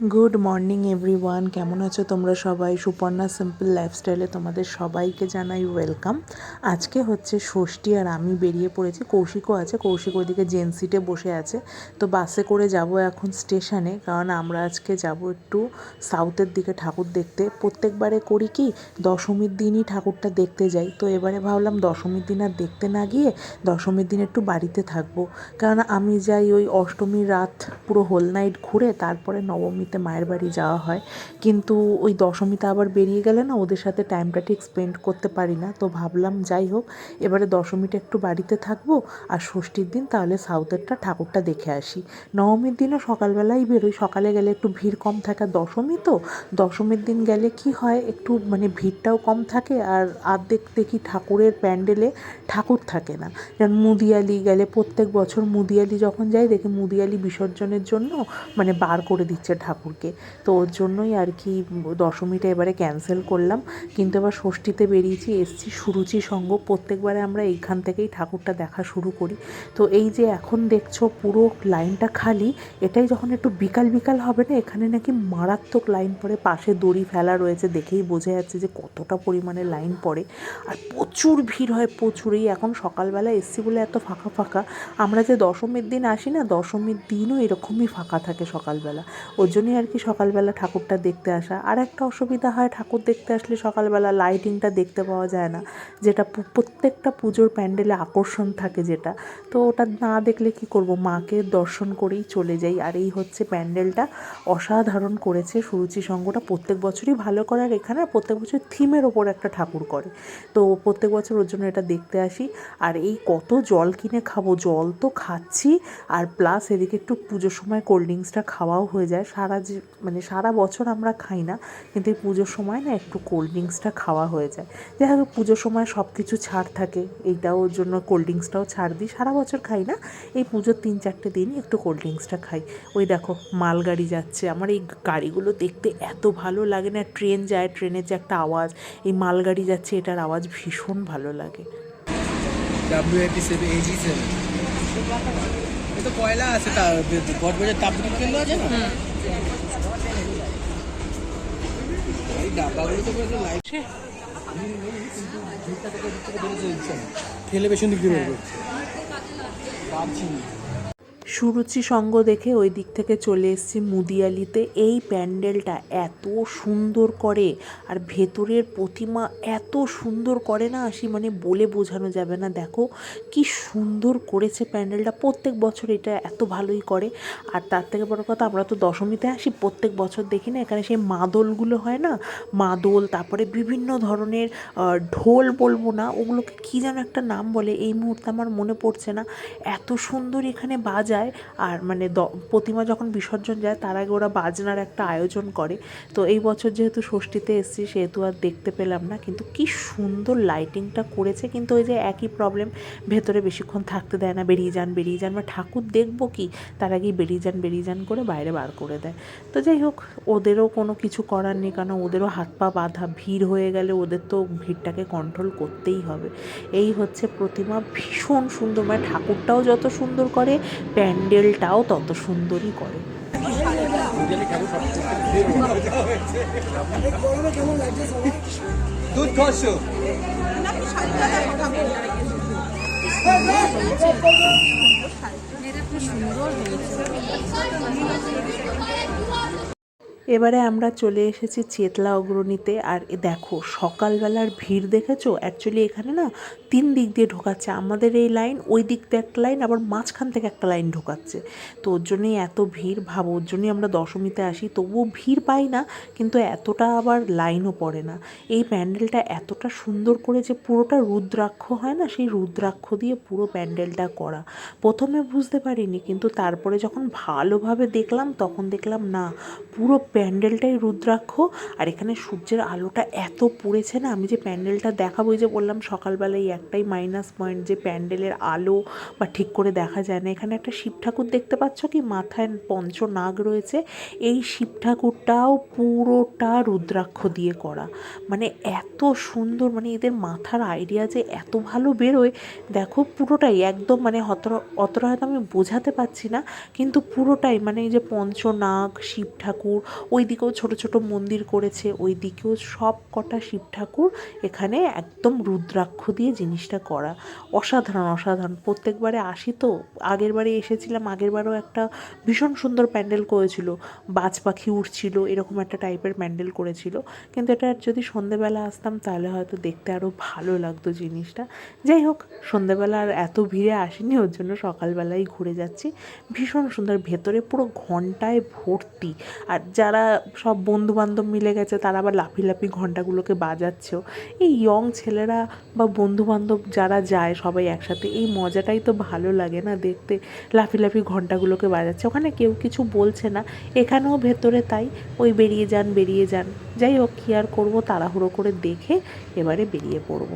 Good morning everyone কেমন আছো তোমরা সবাই? সুপর্ণা সিম্পল লাইফস্টাইলে তোমাদের সবাইকে জানাই ওয়েলকাম আজকে হচ্ছে ষষ্ঠী আর আমি বেরিয়ে পড়েছি। কৌশিকও আছে। কৌশিক ওইদিকে জেন সিটে বসে আছে। তো বাসে করে যাব এখন স্টেশনে কারণ আমরা আজকে যাব একটু সাউথের দিকে ঠাকুর দেখতে। প্রত্যেকবারে করি কি? দশমীর দিনই ঠাকুরটা দেখতে যাই। তো এবারে ভাবলাম দশমীর দিন আর দেখতে না গিয়ে দশমীর দিন একটু বাড়িতে থাকব। কারণ আমি যাই ওই অষ্টমীর রাত পুরো হোল নাইট ঘুরে, তারপরে নবমীতে মায়ের বাড়ি যাওয়া হয়। কিন্তু ওই দশমীতে আবার বেরিয়ে গেলে না ওদের সাথে টাইমটা ঠিক স্পেন্ড করতে পারি না। তো ভাবলাম, যাই হোক, এবারে দশমীটা একটু বাড়িতে থাকব আর ষষ্ঠীর দিন তাহলে সাউথেরটা ঠাকুরটা দেখে আসি। নবমীর দিনও সকালবেলাই বেরোই। সকালে গেলে একটু ভিড় কম থাকে দশমী তো। দশমীর দিন গেলে কি হয়, একটু মানে ভিড়টাও কম থাকে আর আর্ধেক দেখি ঠাকুরের প্যান্ডেলে ঠাকুর থাকে না। যেমন মুদিয়ালি গেলে প্রত্যেক বছর মুদিয়ালি যখন যাই দেখি মুদিয়ালি বিসর্জনের জন্য মানে বার করে দিচ্ছে ঠাকুরকে। তো ওর জন্যই আর কি দশমীটা এবারে ক্যান্সেল করলাম। কিন্তু এবার ষষ্ঠীতে বেরিয়েছি, এসছি সুরুচি সঙ্গ। প্রত্যেকবারে আমরা এইখান থেকেই ঠাকুরটা দেখা শুরু করি। তো এই যে এখন দেখছ পুরো লাইনটা খালি, এটাই যখন একটু বিকাল বিকাল হবে না, এখানে নাকি মারাত্মক লাইন পড়ে, পাশে দড়ি ফেলা রয়েছে দেখেই বোঝা যাচ্ছে যে কতটা পরিমাণে লাইন পড়ে। আর প্রচুর ভিড় হয় প্রচুর এই এখন সকালবেলা এসছি বলে এত ফাঁকা ফাঁকা। আমরা যে দশমীর দিন আসি না, দশমীর দিনও এরকমই ফাঁকা থাকে সকালবেলা। ওর জন্যই আর কি সকালবেলা ঠাকুরটা দেখতে আসা। আর একটা অসুবিধা হয়, ঠাকুর দেখতে আসলে সকালবেলা লাইটিংটা দেখতে পাওয়া যায় না। যেটা প্রত্যেকটা পুজোর প্যান্ডেলে আকর্ষণ থাকে যেটা। তো ওটা না দেখলে কি করব? মাকে দর্শন করেই চলে যাই। আর এই হচ্ছে প্যান্ডেলটা অসাধারণ করেছে সুরুচি সঙ্গটা। প্রত্যেক বছরই ভালো করে। আর এখানে প্রত্যেক বছর থিমের ওপর একটা ঠাকুর করে। তো প্রত্যেক বছর ওর জন্য এটা দেখতে আসি। আর এই কত জল কিনে খাব? জল তো খাচ্ছি। আর প্লাস এদিকে একটু পুজোর সময় কোল্ড ড্রিঙ্কসটা খাওয়াও হয়ে যায়। সারা যে মানে সারা বছর আমরা খাই না, কিন্তু এই পুজোর সময় না একটু কোল্ড ড্রিঙ্কসটা খাওয়া হয়ে যায়। যাই হোক, পুজোর সময় সব কিছু ছাড় থাকে, এইটাও জন্য কোল্ড ড্রিঙ্কসটাও ছাড় দিই। সারা বছর খাই না, এই পুজোর তিন চারটে দিনই একটু কোল্ড ড্রিঙ্কসটা খাই। ওই দেখো, মালগাড়ি যাচ্ছে, আমার এই গাড়িগুলো দেখতে এত ভালো লাগে না, ট্রেন যায়, ট্রেনের যে একটা আওয়াজ, এই মালগাড়ি যাচ্ছে, এটার আওয়াজ ভীষণ ভালো লাগে। W eighty seven eighty seven তো কয়লা আছে তা বটবাজার তাপবিদ্যুৎ কেন্দ্র আছে না এই ডাব্বাগুলো তো পুরো লাইট ঠেলে পেছন দিক দিয়ে সুরুচি সঙ্গ দেখে ওই দিক থেকে চলে এসেছি মুদিয়ালিতে। এই প্যান্ডেলটা এত সুন্দর করে আর ভেতরের প্রতিমা এত সুন্দর করে না আসি মানে বলে বোঝানো যাবে না। দেখো কি সুন্দর করেছে প্যান্ডেলটা। প্রত্যেক বছর এটা এত ভালোই করে। আর তার থেকে বড় কথা, আমরা তো দশমীতে আসি, প্রত্যেক বছর দেখি না, এখানে সেই মাদলগুলো হয় না? মাদল, তারপরে বিভিন্ন ধরনের ঢোল বলব না, ওগুলোকে কী যেন একটা নাম বলে, এই মুহূর্তে আমার মনে পড়ছে না। এত সুন্দর এখানে বাজায় আর মানে প্রতিমা যখন বিসর্জন যায়, তার আগে ওরা বাজনার একটা আয়োজন করে। তো এই বছর যেহেতু ষষ্ঠীতে এসেছি, সেহেতু আর দেখতে পেলাম না, কিন্তু কি সুন্দর লাইটিংটা করেছে। কিন্তু ওই যে একই প্রবলেম ভেতরে বেশিক্ষণ থাকতে দেয় না, বেরিয়ে যান বেরিয়ে যান। বা ঠাকুর দেখব কি, তার আগেই বেরিয়ে যান বেরিয়ে যান করে বাইরে বার করে দেয়। তো যাই হোক, ওদেরও কোনো কিছু করার নেই, কারণ ওদেরও হাত পা বাঁধা, ভিড় হয়ে গেলে ওদের তো ভিড়টাকে কন্ট্রোল করতেই হবে। এই হচ্ছে প্রতিমা, ভীষণ সুন্দর। মানে ঠাকুরটাও যত সুন্দর করে প্যান্ডেলটাও তত সুন্দরই করে। সুন্দর খাওয়াচ্ছ এবারে আমরা চলে এসেছি চেতলা অগ্রণীতে। আর দেখো, সকালবেলার ভিড় দেখেছ? অ্যাকচুয়ালি এখানে না তিন দিক দিয়ে ঢোকাচ্ছে। আমাদের এই লাইন ওই দিক দিয়ে একটা লাইন আবার মাঝখান থেকে একটা লাইন ঢোকাচ্ছে। তো ওর জন্যই এত ভিড়, ভাবো, ওর জন্যই আমরা দশমীতে আসি। তবুও ভিড় পাই না, কিন্তু এতটা আবার লাইনও পড়ে না। এই প্যান্ডেলটা এতটা সুন্দর করে যে পুরোটা রুদ্রাক্ষ হয় না, সেই রুদ্রাক্ষ দিয়ে পুরো প্যান্ডেলটা করা। প্রথমে বুঝতে পারিনি, কিন্তু তারপরে যখন ভালোভাবে দেখলাম, তখন দেখলাম না, পুরো প্যান্ডেলটাই রুদ্রাক্ষ। আর এখানে সূর্যের আলোটা এত পড়েছে না, আমি যে প্যান্ডেলটা দেখাবো যে বললাম সকালবেলায় একটাই মাইনাস পয়েন্ট যে প্যান্ডেলের আলো বা ঠিক করে দেখা যায় না। এখানে একটা শিব ঠাকুর দেখতে পাচ্ছ কি? মাথায় পঞ্চনাগ রয়েছে। এই শিব ঠাকুরটাও পুরোটা রুদ্রাক্ষ দিয়ে করা। মানে এত সুন্দর মানে এদের মাথার আইডিয়া যে এত ভালো বেরোয়, দেখো পুরোটাই একদম মানে অতটা অতটা হয়তো আমি বোঝাতে পারছি না, কিন্তু পুরোটাই মানে এই যে পঞ্চনাগ, শিব ঠাকুর ওই দিকেও ছোট ছোট মন্দির করেছে ওই দিকেও সব কটা শিব ঠাকুর এখানে একদম রুদ্রাক্ষ দিয়ে জিনিসটা করা। অসাধারণ অসাধারণ। প্রত্যেকবারে আসি তো, আগের বারে এসেছিলাম, আগের বারেও একটা ভীষণ সুন্দর প্যান্ডেল করেছিল। বাজ পাখি উঠছিল এরকম একটা টাইপের প্যান্ডেল করেছিল। কিন্তু এটা যদি সন্ধেবেলা আসতাম, তাহলে হয়তো দেখতে আরও ভালো লাগতো জিনিসটা। যাই হোক, সন্ধেবেলা আর এত ভিড়ে আসেনি, ওর জন্য সকালবেলাই ঘুরে যাচ্ছি। ভীষণ সুন্দর, ভেতরে পুরো ঘন্টায় ভর্তি। আর যারা সব বন্ধু বান্ধব মিলে গেছে, তারা আবার লাফি লাফি ঘন্টাগুলোকে বাজাচ্ছেও। এই ইয়ং ছেলেরা বা বন্ধু বান্ধব যারা যায় সবাই একসাথে, এই মজাটাই তো ভালো লাগে না দেখতে। লাফি লাফি ঘন্টাগুলোকে বাজাচ্ছে। ওখানে কেউ কিছু বলছে না। এখানেও ভেতরে তাই, ওই বেরিয়ে যান বেরিয়ে যান। যাই হোক, কী আর করব, তাড়াহুড়ো করে দেখে এবারে বেরিয়ে পড়ব।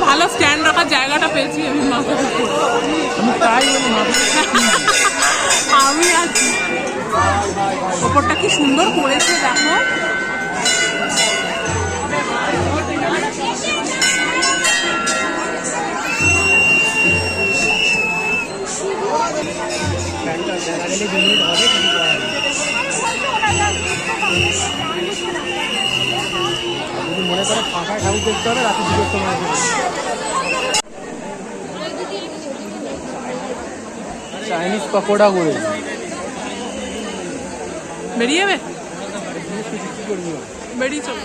ভালো স্ট্যান্ড রাখার জায়গাটা পেয়েছি আমি মাথার তাই আমি আছি ওপরটা কি সুন্দর করেছে দেখো। মনে করে ফাঁকা ঠাকুর দেখতে হবে রাতে দুটোর সময় চাইনিজ পকোড়া করে। বেরিয়ে যাবে? বেরিয়ে চলো।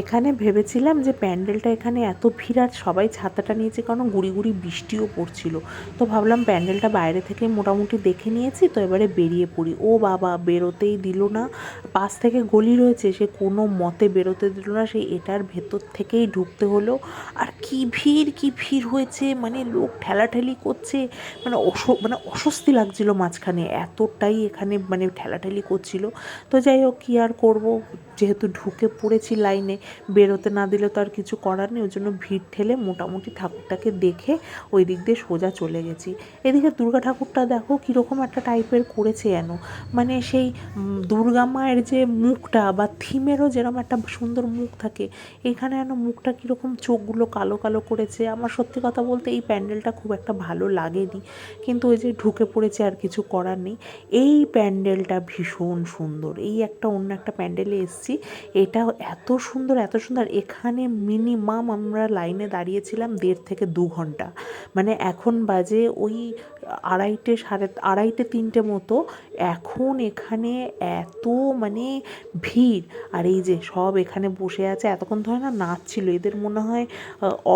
এখানে ভেবেছিলাম যে প্যান্ডেলটা এখানে এত ভিড় আর সবাই ছাতাটা নিয়েছে কারণ গুড়ি গুড়ি বৃষ্টিও পড়ছিল। তো ভাবলাম প্যান্ডেলটা বাইরে থেকে মোটামুটি দেখে নিয়েছি, তো এবারে বেরিয়ে পড়ি। ও বাবা, বেরোতেই দিল না। পাশ থেকে গলি রয়েছে, সে কোনো মতে বেরোতে দিল না সেই এটার ভেতর থেকেই ঢুকতে হলো। আর কি ভিড় কি ভিড় হয়েছে? মানে লোক ঠেলাঠেলি করছে মানে অস মানে অস্বস্তি লাগছিল মাঝখানে। এতটাই এখানে মানে ঠেলাঠেলি করছিল। তো যাই হোক, কী আর করব? যেহেতু ঢুকে পড়েছি লাইনে, বেরোতে না দিলে তো আর কিছু করার নেই, ওই জন্য ভিড় ঠেলে মোটামুটি ঠাকুরটাকে দেখে ওই দিক দিয়ে সোজা চলে গেছি। এদিকে দুর্গা ঠাকুরটা দেখো কীরকম একটা টাইপের করেছে যেন। মানে সেই দুর্গা মায়ের যে মুখটা বা থিমেরও যেরকম একটা সুন্দর মুখ থাকে, এখানে যেন মুখটা কীরকম চোখগুলো কালো কালো করেছে। আমার সত্যি কথা বলতে এই প্যান্ডেলটা খুব একটা ভালো লাগেনি, কিন্তু ওই যে ঢুকে পড়েছে আর কিছু করার নেই। এই প্যান্ডেলটা ভীষণ সুন্দর। এই একটা অন্য একটা প্যান্ডেলে এসেছি এটা এত সুন্দর এত সুন্দর। এখানে মিনিমাম আমরা লাইনে দাঁড়িয়েছিলাম দেড় থেকে দু ঘণ্টা। মানে এখন বাজে ওই আড়াইটে সাড়ে, আড়াইটে তিনটে মতো। এখন এখানে এত মানে ভিড়। আর এই যে সব এখানে বসে আছে, এতক্ষণ ধরে না নাচছিল। এদের মনে হয়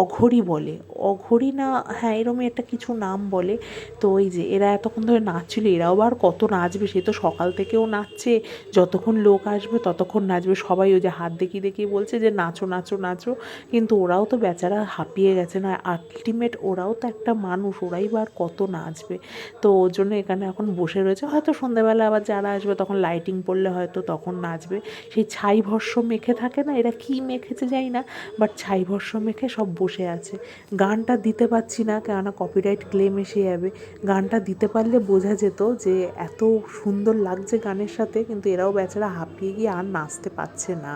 অঘরি বলে। অঘরি না হ্যাঁ এরমই একটা কিছু নাম বলে। তো ওই যে এরা এতক্ষণ ধরে নাচছিল, এরাও আবার কত নাচবে? সে তো সকাল থেকেও নাচছে। যতক্ষণ লোক আসবে, ততক্ষণ নাচবে, সবাই ওই যে হাত দেখিয়ে দেখিয়ে বলছে যে নাচো নাচো নাচো। কিন্তু ওরাও তো বেচারা হাঁপিয়ে গেছে না আলটিমেট ওরাও তো একটা মানুষ, ওরাই বা কত নাচবে। তো ওর জন্য এখানে এখন বসে রয়েছে, হয়তো সন্ধ্যাবেলা আবার যারা আসবে তখন লাইটিং পড়লে হয়তো তখন নাচবে। সেই ছাই ভস্য মেখে থাকে না, এরা কি মেখেছে যাই না বাট ছাই ভস্য মেখে সব বসে আছে। গানটা দিতে পারছি না, কেননা কপিরাইট ক্লেম এসে যাবে। গানটা দিতে পারলে বোঝা যেত যে এত সুন্দর লাগছে গানের সাথে, কিন্তু এরাও বেচারা হাঁপিয়ে গিয়ে আর নাচতে পারছে না।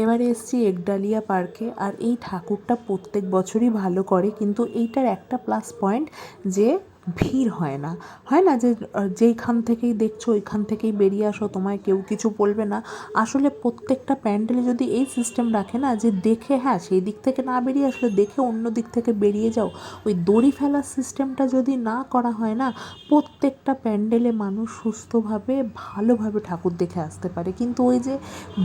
এবারে এসছি একডালিয়া পার্কে আর এই ঠাকুরটা প্রত্যেক বছরই ভালো করে, কিন্তু এইটার একটা প্লাস পয়েন্ট যে ভিড় হয় না। হয় না যে যেইখান থেকেই দেখছ ওইখান থেকেই বেরিয়ে আসো, তোমায় কেউ কিছু বলবে না। আসলে প্রত্যেকটা প্যান্ডেলে যদি এই সিস্টেম রাখে না, যে দেখে হ্যাঁ সেই দিক থেকে না বেরিয়ে আসলে দেখে অন্য দিক থেকে বেরিয়ে যাও, ওই দড়ি ফেলার সিস্টেমটা যদি না করা হয় না, প্রত্যেকটা প্যান্ডেলে মানুষ সুস্থভাবে, ভালোভাবে ঠাকুর দেখে আসতে পারে। কিন্তু ওই যে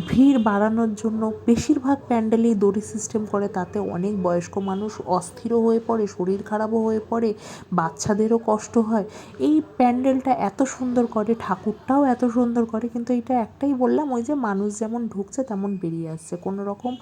ভিড় বাড়ানোর জন্য বেশিরভাগ প্যান্ডেলেই দড়ি সিস্টেম করে, তাতে অনেক বয়স্ক মানুষ অস্থিরও হয়ে পড়ে, শরীর খারাপও হয়ে পড়ে, বাচ্চাদের আমাদেরও কষ্ট হয়। এই প্যান্ডেলটা এত সুন্দর করে, ঠাকুরটাও এত সুন্দর করে, কিন্তু এটা একটাই বললাম, ওই যে মানুষ যেমন ঢুকছে তেমন বেরিয়ে আসছে। কোনো রকম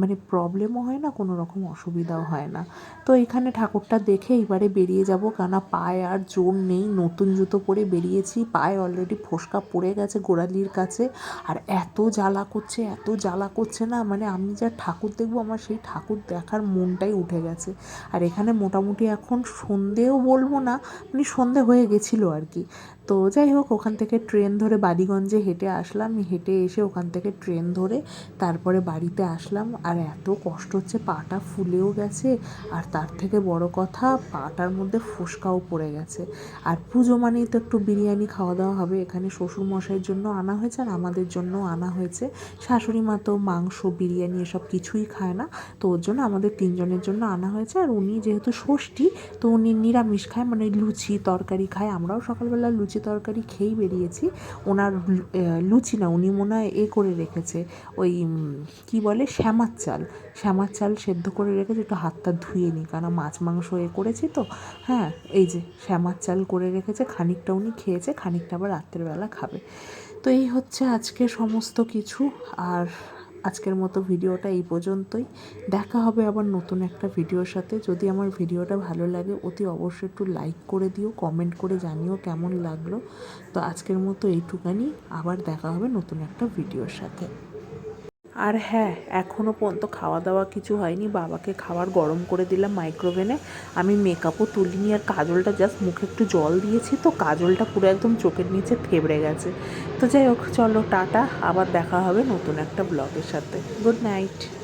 মানে প্রবলেমও হয় না, কোনো রকম অসুবিধাও হয় না। তো এখানে ঠাকুরটা দেখে এবারে বেরিয়ে যাব কেন পায়ে আর জোর নেই। নতুন জুতো পরে বেরিয়েছি, পায়ে অলরেডি ফোসকা পড়ে গেছে গোড়ালির কাছে। আর এত জ্বালা করছে, এত জ্বালা করছে না মানে আমি যা ঠাকুর দেখব, আমার সেই ঠাকুর দেখার মনটাই উঠে গেছে। আর এখানে মোটামুটি এখন সন্ধেও বলব না মানে সন্ধে হয়ে গেছিল আর কি। তো যাই হোক, ওখান থেকে ট্রেন ধরে বালিগঞ্জে হেঁটে আসলাম। হেঁটে এসে ওখান থেকে ট্রেন ধরে তারপরে বাড়িতে আসলাম। আর এত কষ্ট হচ্ছে, পাটা ফুলেও গেছে। আর তার থেকে বড় কথা, পাটার মধ্যে ফোসকাও পড়ে গেছে। আর পুজো মানেই তো একটু বিরিয়ানি খাওয়া দাওয়া হবে। এখানে শ্বশুর মশাইয়ের জন্য আনা হয়েছে আর আমাদের জন্য আনা হয়েছে। শাশুড়ি মা তো মাংস, বিরিয়ানি এসব কিছুই খায় না। তো ওর জন্য আমাদের তিনজনের জন্য আনা হয়েছে। আর উনি যেহেতু ষষ্ঠী, তো উনি নিরামিষ খায়। মানে লুচি তরকারি খায়। আমরাও সকালবেলা লুচি তরকারি খেয়েই বেরিয়েছি। ওনার লুচি না, উনি মনে হয় এ করে রেখেছে। ওই কি বলে, শ্যামার চাল। শ্যামার চাল সেদ্ধ করে রেখেছে, একটু হাতটা ধুয়ে নিই। কারণ মাছ মাংস এ করেছি তো। হ্যাঁ এই যে শ্যামার চাল করে রেখেছে, খানিকটা উনি খেয়েছে, খানিকটা আবার রাত্রেবেলা খাবে। তো এই হচ্ছে আজকে সমস্ত কিছু। আর আজকের মতো ভিডিওটা এই পর্যন্তই। দেখা হবে আবার নতুন একটা ভিডিওর সাথে। যদি আমার ভিডিওটা ভালো লাগে, অতি অবশ্যই একটু লাইক করে দিও কমেন্ট করে জানিও কেমন লাগল। তো আজকের মতো এইটুকানি। আবার দেখা হবে নতুন একটা ভিডিওর সাথে। আর হ্যাঁ এখনও পর্যন্ত খাওয়া দাওয়া কিছু হয়নি। বাবাকে খাবার গরম করে দিলাম মাইক্রোওভেনে। আমি মেকআপও তুলিনি আর কাজলটা জাস্ট মুখে একটু জল দিয়েছি তো কাজলটা পুরো একদম চোখের নিচে থেবড়ে গেছে। তো যাই হোক, চলো টাটা। আবার দেখা হবে নতুন একটা ব্লগের সাথে। Good night